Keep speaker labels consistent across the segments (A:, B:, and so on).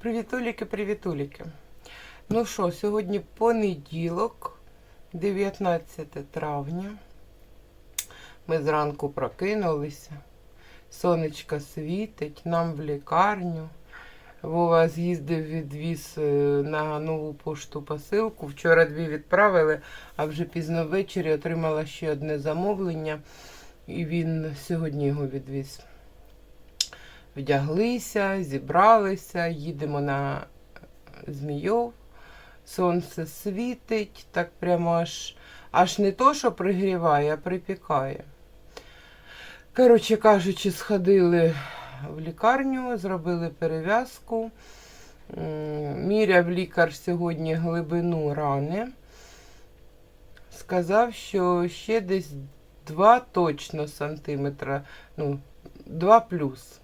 A: Привітуліки, привітуліки. Ну що, сьогодні понеділок, 19 травня. Ми зранку прокинулися. Сонечко світить, нам в лікарню. Вова з'їздив, відвіз е, на нову пошту посилку. Вчора дві відправили, а вже пізно ввечері отримала ще одне замовлення, і він сьогодні його відвіз. Вдяглися, зібралися, їдемо на Змійов. Сонце світить, так прямо аж, аж не то, що пригріває, а припікає. Коротше кажучи, сходили в лікарню, зробили перев'язку. Міряв лікар сьогодні глибину рани. Сказав, що ще десь 2 точно сантиметра, ну, 2 плюс.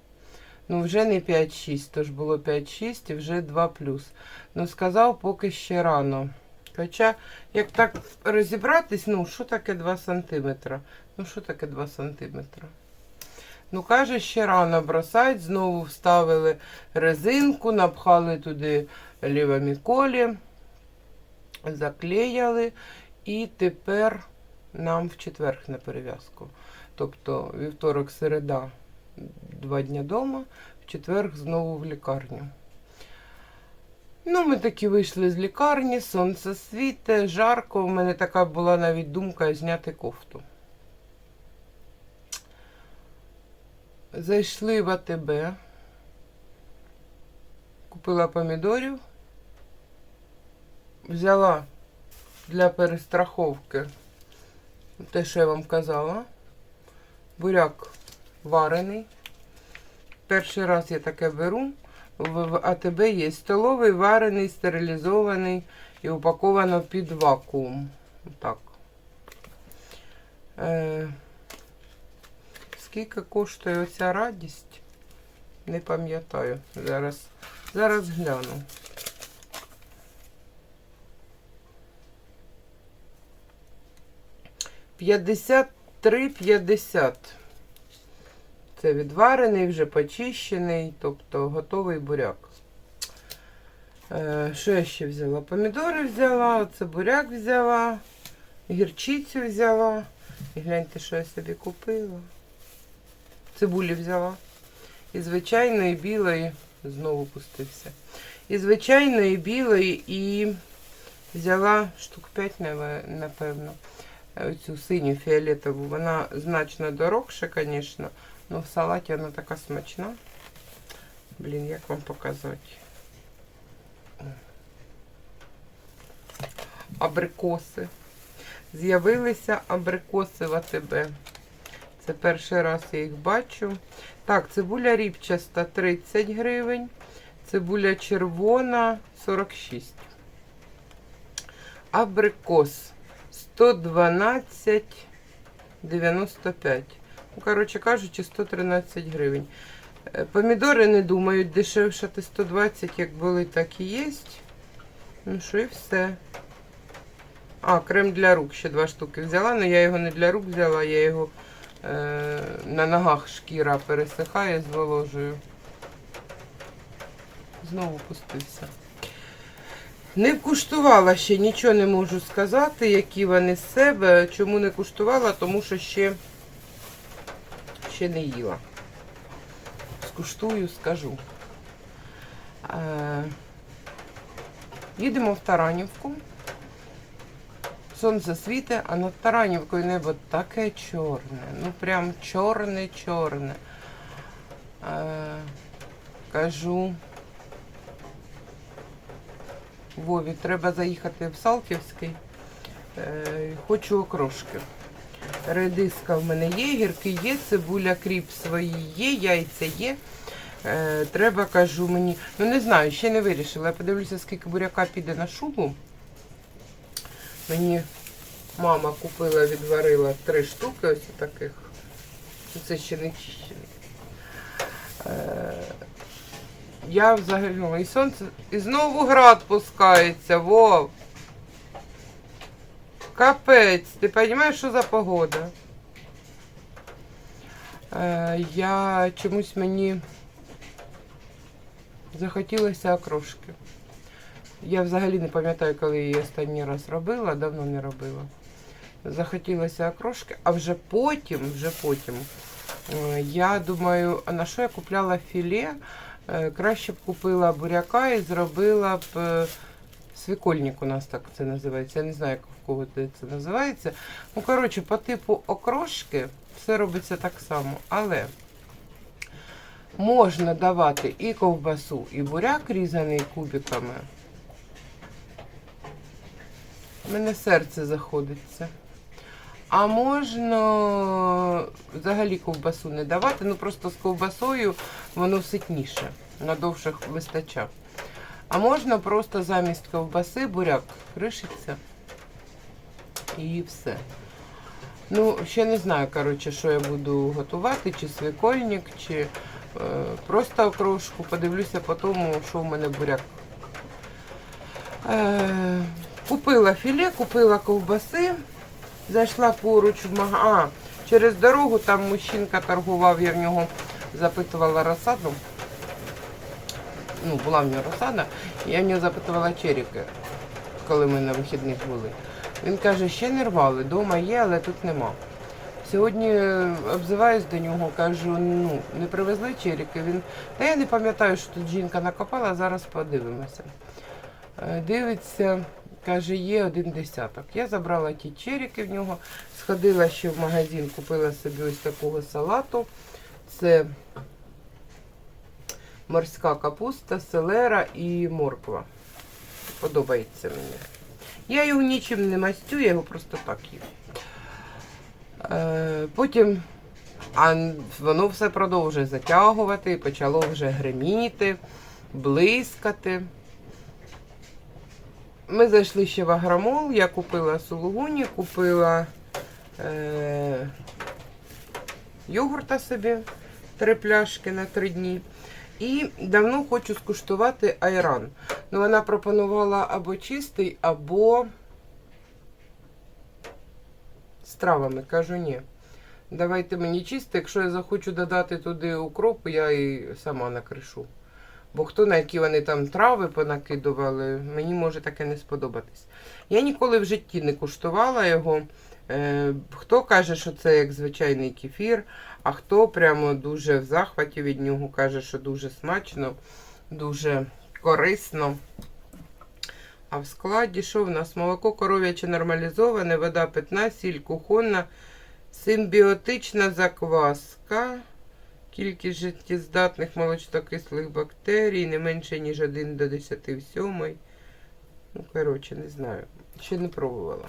A: Ну, вже не 5-6, тож було 5-6 і вже 2 плюс. Ну, сказав, поки ще рано. Хоча, як так розібратись, ну, що таке 2 сантиметра? Ну, що таке 2 сантиметра? Ну, каже, ще рано бросать, знову вставили резинку, напхали туди лівоміколі, заклеяли, і тепер нам в четвер на перев'язку. Тобто вівторок, середа, два дні вдома, в четвер знову в лікарню. Ну, ми таки вийшли з лікарні, сонце світе, жарко. У мене така була навіть думка зняти кофту. Зайшли в АТБ, купила помідорів, взяла для перестраховки те, що я вам казала. Буряк варений. Перший раз я таке беру. В АТБ є столовий, варений, стерилізований і упаковано під вакуум. Так. Е, скільки коштує оця радість? Не пам'ятаю. Зараз, зараз гляну. П'ятдесят три п'ятдесят. Це відварений, вже почищений, тобто готовий буряк. Е, що я ще взяла? Помідори взяла, це буряк взяла, гірчицю взяла. І гляньте, що я собі купила. Цибулі взяла. І звичайної білої, знову пустився. І звичайної білої і взяла штук 5, напевно. Оцю синю фіолетову. Вона значно дорогша, звісно. Ну, в салаті вона така смачна. Блін, як вам показати? Абрикоси. З'явилися абрикоси в АТБ. Це перший раз я їх бачу. Так, цибуля ріпчаста 30 гривень. Цибуля червона 46. Абрикос 112,95. Ну, коротше кажучи, 113 гривень. Е, Помідори не думають дешевшати 120, як були, так і є. Ну що, і все. А, крем для рук ще два штуки взяла, але я його не для рук взяла, я його е, на ногах шкіра пересихає, зволожую. Знову пустився. Не куштувала ще, нічого не можу сказати, які вони з себе. Чому не куштувала, тому що ще ще не їла. Скуштую, скажу. Е, їдемо в Таранівку. Сонце світе, а над Таранівкою небо таке чорне. Ну прям чорне-чорне. Е, кажу. Вові, треба заїхати в Салтівський. Е, хочу окрошки. Редиска в мене є, гірки є, цибуля кріп свої є, яйця є. Е, треба, кажу мені, ну не знаю, ще не вирішила. Я подивлюся, скільки буряка піде на шубу. Мені мама купила, відварила три штуки ось таких. Це ще не чищений. Е, я взагалі ну, і сонце. І знову град пускається, Вов. Капець, ти розумієш, що за погода? Е, я чомусь мені захотілося окрошки. Я взагалі не пам'ятаю, коли її останній раз робила, давно не робила. Захотілося окрошки, а вже потім, вже потім, е, я думаю, а на що я купляла філе? Е, Краще б купила буряка і зробила б е, свікольник у нас так це називається. Я не знаю, як кого це називається. Ну, коротше, по типу окрошки все робиться так само, але можна давати і ковбасу, і буряк різаний кубиками. Мене серце заходиться. А можна взагалі ковбасу не давати, ну просто з ковбасою воно ситніше, надовше вистача. А можна просто замість ковбаси буряк кришиться і все. Ну, ще не знаю, коротше, що я буду готувати, чи свікольник, чи е, просто окрошку. Подивлюся по тому, що в мене буряк. Е, купила філе, купила ковбаси. Зайшла поруч в магазин. А, через дорогу там мужчинка торгував, я в нього запитувала розсаду. Ну, була в нього розсада, я в нього запитувала черіки, коли ми на вихідних були. Він каже, ще не рвали, вдома є, але тут нема. Сьогодні е, обзиваюсь до нього, кажу, ну, не привезли черіки. Він, та я не пам'ятаю, що тут жінка накопала, зараз подивимося. Е, Дивиться, каже, є один десяток. Я забрала ті черіки в нього, сходила ще в магазин, купила собі ось такого салату. Це морська капуста, селера і морква. Подобається мені. Я його нічим не мастю, я його просто так їм. Е, потім а воно все продовжує затягувати, почало вже греміти, блискати. Ми зайшли ще в агромол, я купила сулугуні, купила е, йогурта собі, три пляшки на три дні. І давно хочу скуштувати айран. Ну, вона пропонувала або чистий, або з травами. Кажу, ні. Давайте мені чистий, якщо я захочу додати туди укроп, я і сама накришу. Бо хто на які вони там трави понакидували, мені може таке не сподобатись. Я ніколи в житті не куштувала його. Е, хто каже, що це як звичайний кефір, а хто прямо дуже в захваті від нього каже, що дуже смачно, дуже корисно. А в складі що в нас? Молоко коров'яче нормалізоване, вода питна, сіль кухонна, симбіотична закваска. Кількість життєздатних молочнокислих бактерій не менше, ніж 1 до 10 в сьомий. Ну, коротше, не знаю. Ще не пробувала.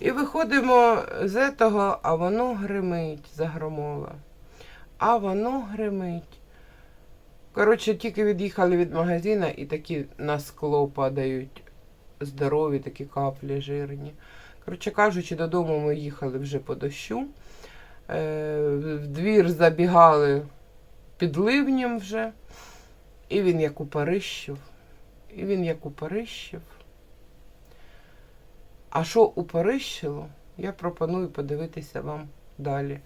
A: І виходимо з того, а воно гримить, загромола. А воно гримить. Коротше, тільки від'їхали від магазина і такі на скло падають здорові, такі каплі жирні. Коротше кажучи, додому ми їхали вже по дощу. Е, в двір забігали під ливнем вже. І він як упарищив. І він як упарищив. А що упорищило, я пропоную подивитися вам далі.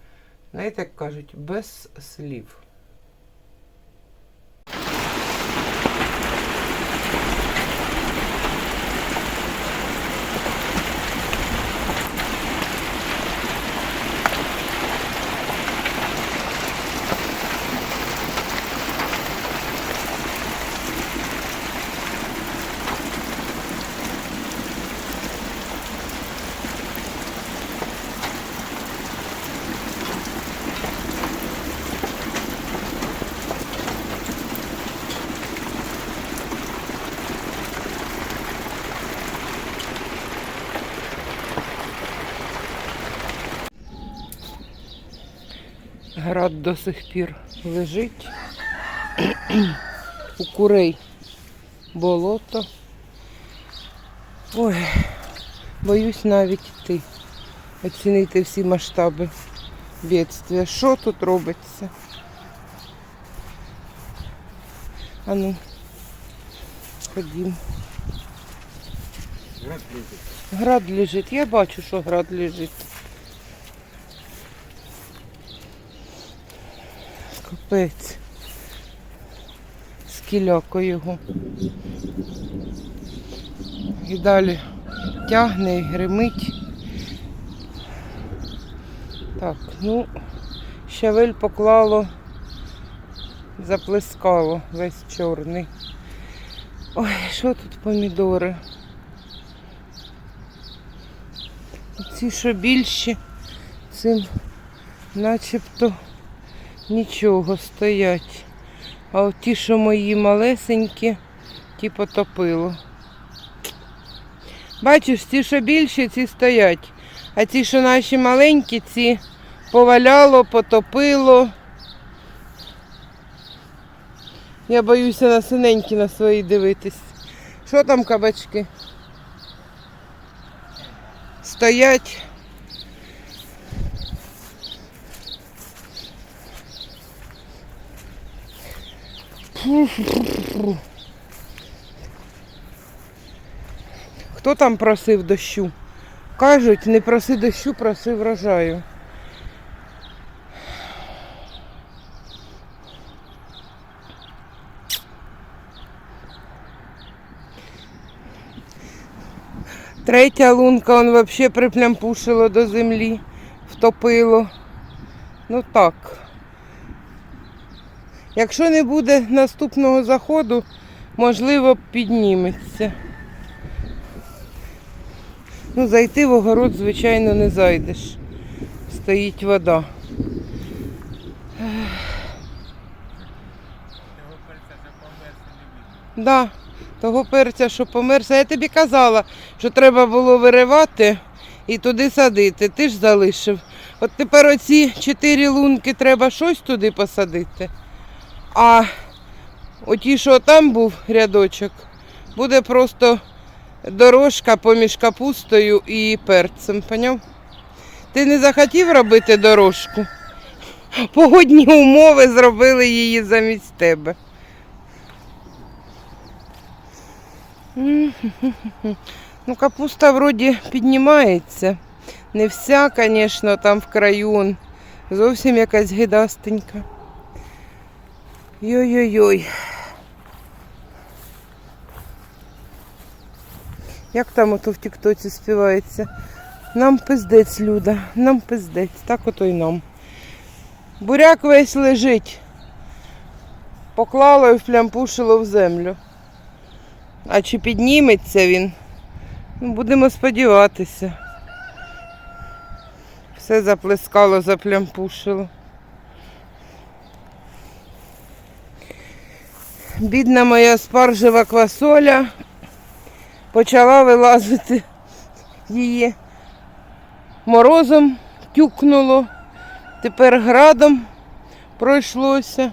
A: Знаєте, як кажуть, без слів. Град до сих пір лежить. У курей болото. Ой, боюсь навіть йти. Оцінити всі масштаби бідствия. Що тут робиться? А ну, ходім. Град лежить. Я бачу, що град лежить. Капець. скіляко його. І далі тягне і гримить. Так, ну, щавель поклало, заплескало весь чорний. Ой, що тут помідори? Ці, що більші, цим начебто нічого стоять. А от ті, що мої малесенькі, ті потопило. Бачиш, ті, що більші, ці стоять. А ті, що наші маленькі, ці поваляло, потопило. Я боюся на синенькі на свої дивитись. Що там кабачки? Стоять. Хто там просив дощу? Кажуть, не проси дощу, проси врожаю. Третя лунка, он вообще приплямпушило до землі, втопило. Ну так. Якщо не буде наступного заходу, можливо, підніметься. Ну, зайти в огород, звичайно, не зайдеш. Стоїть вода. Да, того перця, що померся. Я тобі казала, що треба було виривати і туди садити. Ти ж залишив. От тепер оці чотири лунки треба щось туди посадити. А оті, що там був рядочок, буде просто дорожка поміж капустою і перцем. Поняв? Ти не захотів робити дорожку? Погодні умови зробили її замість тебе. Ну, капуста вроді піднімається. Не вся, звісно, там в краю. Зовсім якась гидастенька. Йой-йой-йой. Як там ото в Тіктоці співається? Нам пиздець, Люда, нам пиздець, так ото й нам. Буряк весь лежить. Поклало і вплямпушило в землю. А чи підніметься він? Ну, будемо сподіватися. Все заплескало, заплямпушило. Бідна моя спаржева квасоля почала вилазити її. Морозом тюкнуло, тепер градом пройшлося.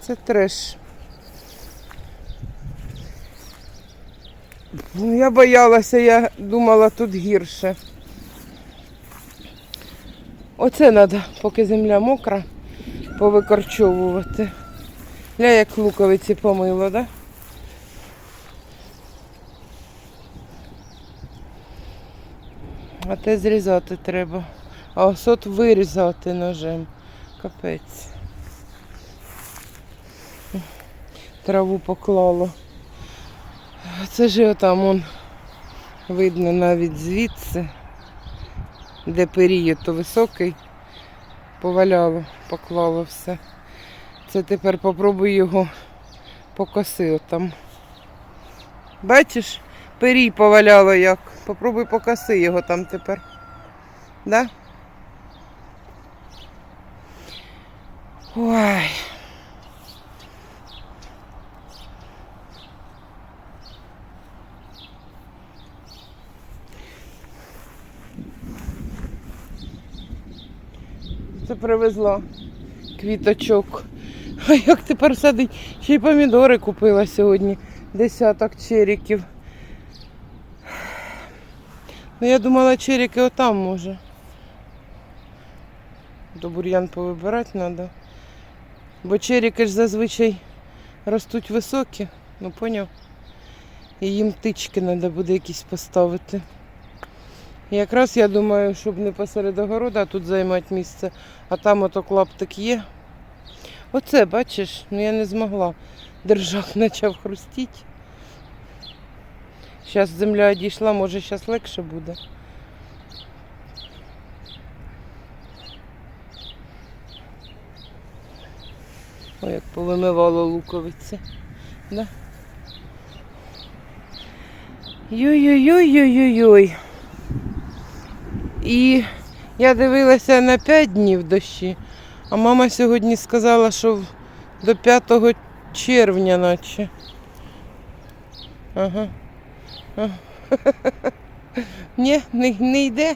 A: Це треш. Ну, Я боялася, я думала тут гірше. Оце треба, поки земля мокра, повикорчовувати. Ля як луковиці помило, да? А те зрізати треба. А ось вирізати ножем. Капець. Траву поклало. Це ж отам он видно навіть звідси, де період то високий, поваляло, поклало все. Це тепер попробуй його покоси отам. Бачиш, перій поваляло як. Попробуй покоси його там тепер. Да? Ой. Привезла квіточок. А як тепер садить? Ще й помідори купила сьогодні. Десяток черіків. Ну я думала, черіки отам може. До бур'ян повибирати треба. Бо черіки ж зазвичай ростуть високі, ну поняв. І їм тички треба буде якісь поставити. Якраз я думаю, щоб не посеред огорода, а тут займати місце. А там ото клаптик є. Оце, бачиш, ну я не змогла. Держак почав хрустіти. Зараз земля одійшла, може зараз легше буде. Ой, як повимивало луковиці. Да? Йой-йой-йой-йой-йой. І я дивилася на 5 днів дощі, а мама сьогодні сказала, що до 5 червня наче. Ага. Ні, не, не йде.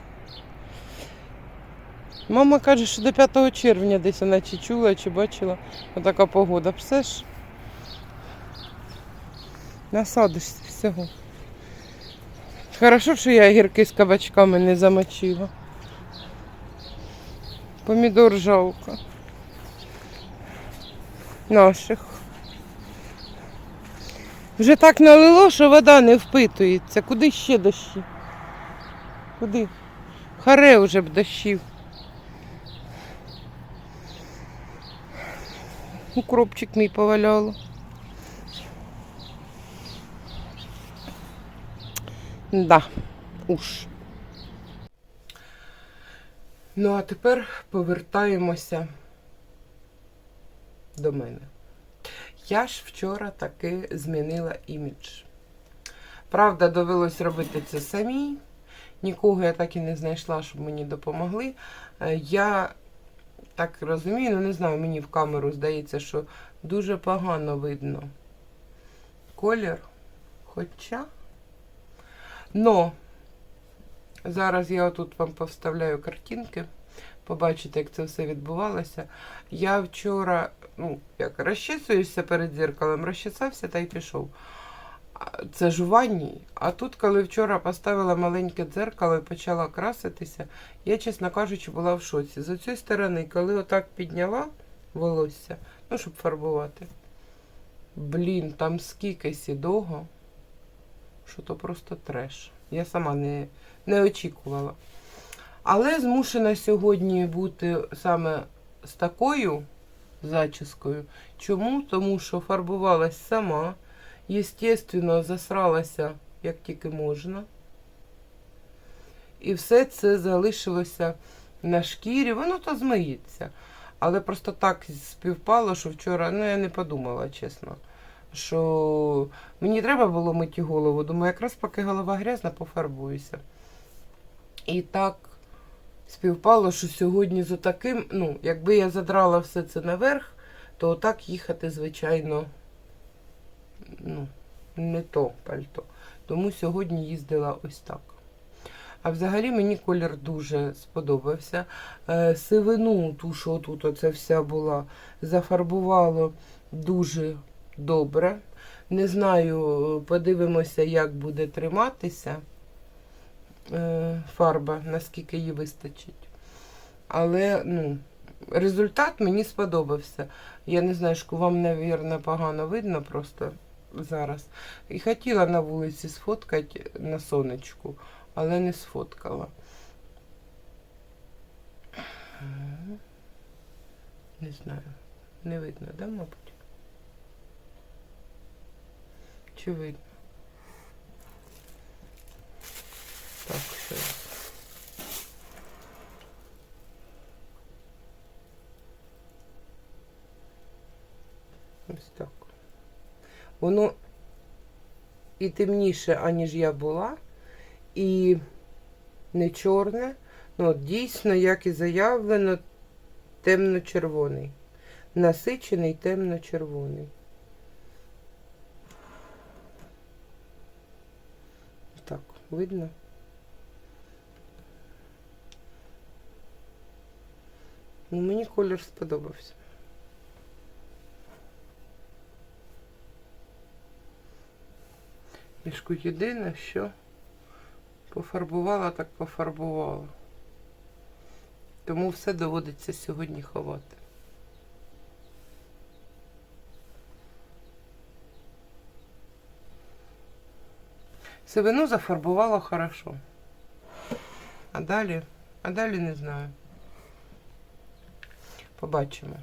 A: Мама каже, що до 5 червня десь вона чи чула, чи бачила. Отака погода. Все ж. Насадишся всього. Хорошо, що я гірки з кабачками не замочила. Помідор жалко. Наших. Вже так налило, що вода не впитується. Куди ще дощі? Куди? Харе вже б дощів. Укропчик мій поваляло. Да, уж. Ну, а тепер повертаємося до мене. Я ж вчора таки змінила імідж. Правда, довелось робити це самій. Нікого я так і не знайшла, щоб мені допомогли. Е, Я так розумію, ну не знаю, мені в камеру здається, що дуже погано видно колір. Хоча. Но зараз я отут вам повставляю картинки, побачите, як це все відбувалося. Я вчора, ну, як розчісуюся перед зеркалом, розчесався та й пішов. Це ж у ванні. А тут, коли вчора поставила маленьке дзеркало і почала краситися, я, чесно кажучи, була в шоці. З цієї сторони, коли отак підняла волосся, ну, щоб фарбувати. Блін, там скільки сідого, що то просто треш. Я сама не, не очікувала. Але змушена сьогодні бути саме з такою зачіскою. Чому? Тому що фарбувалась сама. Єстественно, засралася як тільки можна. І все це залишилося на шкірі. Воно то змиється. Але просто так співпало, що вчора, ну я не подумала, чесно. Що мені треба було мити голову. Думаю, якраз поки голова грязна, пофарбуюся. І так співпало, що сьогодні з отаким, ну, якби я задрала все це наверх, то отак їхати, звичайно, ну, не то пальто. Тому сьогодні їздила ось так. А взагалі мені колір дуже сподобався. Е, сивину, ту, що тут оце вся була, зафарбувало дуже добре. Не знаю, подивимося, як буде триматися е, фарба, наскільки її вистачить. Але ну, результат мені сподобався. Я не знаю, що вам, мабуть, погано видно просто зараз. І хотіла на вулиці сфоткати на сонечку, але не сфоткала. Не знаю, не видно, да, мабуть? Чи видно? Так, ще. Ось так. Воно і темніше, аніж я була, і не чорне. Ну, от дійсно, як і заявлено, темно-червоний. Насичений темно-червоний. Так, видно? Ну, мені колір сподобався. Мішку єдине, що пофарбувала, так пофарбувала. Тому все доводиться сьогодні ховати. Сивину зафарбувала хорошо. А далі, а далі не знаю. Побачимо.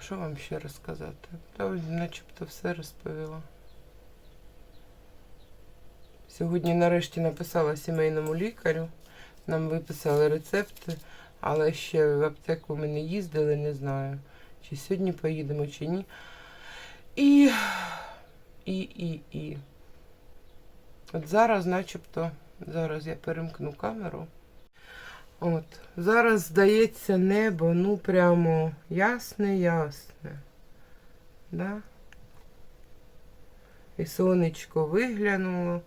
A: що вам ще розказати? Та ось начебто все розповіла. Сьогодні нарешті написала сімейному лікарю. Нам виписали рецепти, але ще в аптеку ми не їздили, не знаю, чи сьогодні поїдемо, чи ні. І, і, і, і. От зараз, начебто, зараз я перемкну камеру. От, зараз здається небо, ну прямо ясне, ясне. Да? І сонечко виглянуло.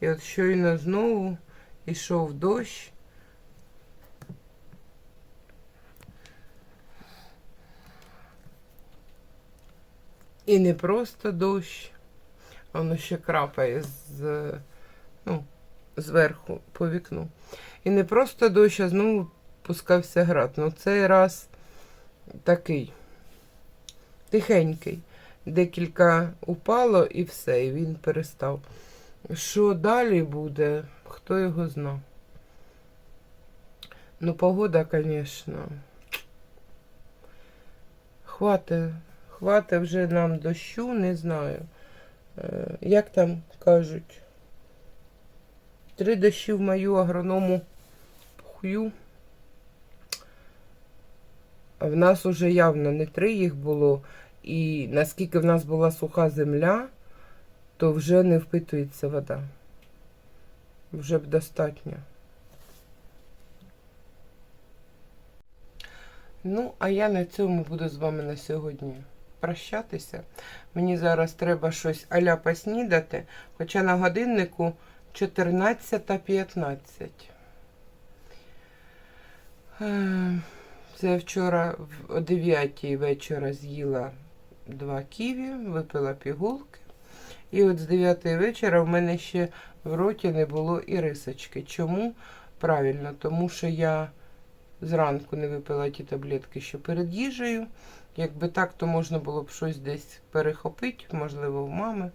A: І от щойно знову йшов дощ. І не просто дощ, воно ще крапає з, ну, зверху по вікну. І не просто дощ, а знову пускався град. Ну цей раз такий тихенький. Декілька упало і все, і він перестав. Що далі буде, хто його зна. Ну, погода, звісно. Хвати, хвати вже нам дощу, не знаю. Е, Як там кажуть? Три дощі в мою агроному хую. В нас уже явно не три їх було. І наскільки в нас була суха земля, то вже не впитується вода. Вже б достатньо. Ну, а я на цьому буду з вами на сьогодні прощатися. Мені зараз треба щось аля поснідати, хоча на годиннику 14.15. Е, Це вчора о 9 вечора з'їла два ківі, випила пігулки. І от з 9 вечора в мене ще в роті не було і рисочки. Чому? Правильно, тому що я зранку не випила ті таблетки, що перед їжею. Якби так, то можна було б щось десь перехопити, можливо, в мами.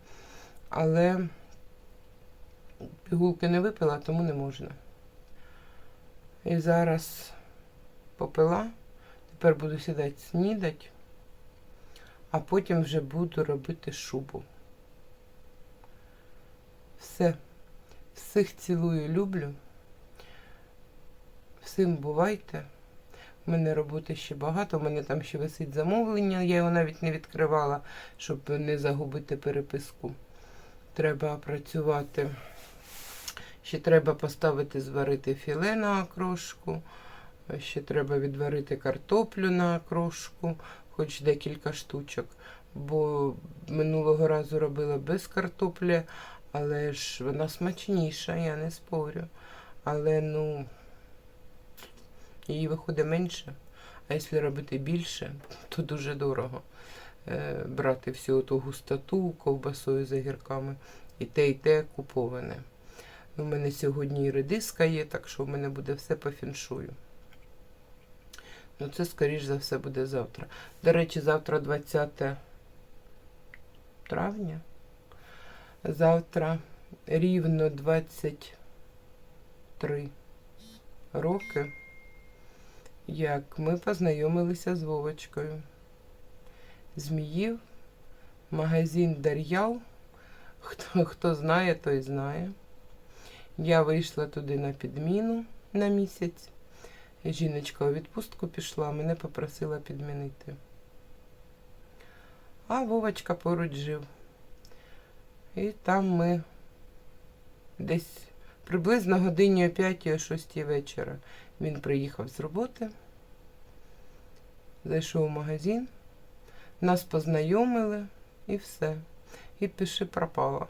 A: Але пігулки не випила, тому не можна. І зараз попила. Тепер буду сідати снідати, а потім вже буду робити шубу. Все. Всіх цілую, люблю. Всім бувайте. У мене роботи ще багато, у мене там ще висить замовлення, я його навіть не відкривала, щоб не загубити переписку. Треба працювати. Ще треба поставити зварити філе на окрошку. Ще треба відварити картоплю на окрошку, хоч декілька штучок. Бо минулого разу робила без картоплі, але ж вона смачніша, я не спорю. Але ну її виходить менше. А якщо робити більше, то дуже дорого. Е, брати всю ту густоту ковбасою з огірками. І те, і те куповане. У мене сьогодні і редиска є, так що в мене буде все по фіншую. Ну, це, скоріш за все, буде завтра. До речі, завтра 20 травня. Завтра рівно 23 роки, як ми познайомилися з Вовочкою. Зміїв, магазин Дар'ял. Хто, хто знає, той знає. Я вийшла туди на підміну на місяць. Жіночка у відпустку пішла, мене попросила підмінити. А Вовочка поруч жив. І там ми десь приблизно годині о 5 о 6 вечора він приїхав з роботи, зайшов у магазин, нас познайомили і все. І пиши пропала.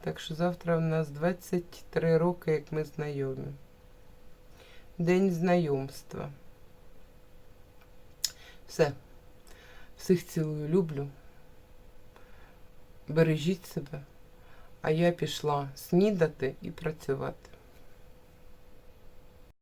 A: Так що завтра у нас 23 роки, як ми знайомі. День знайомства. Все. Всіх цілую, люблю. Бережіть себе. А я пішла снідати і працювати.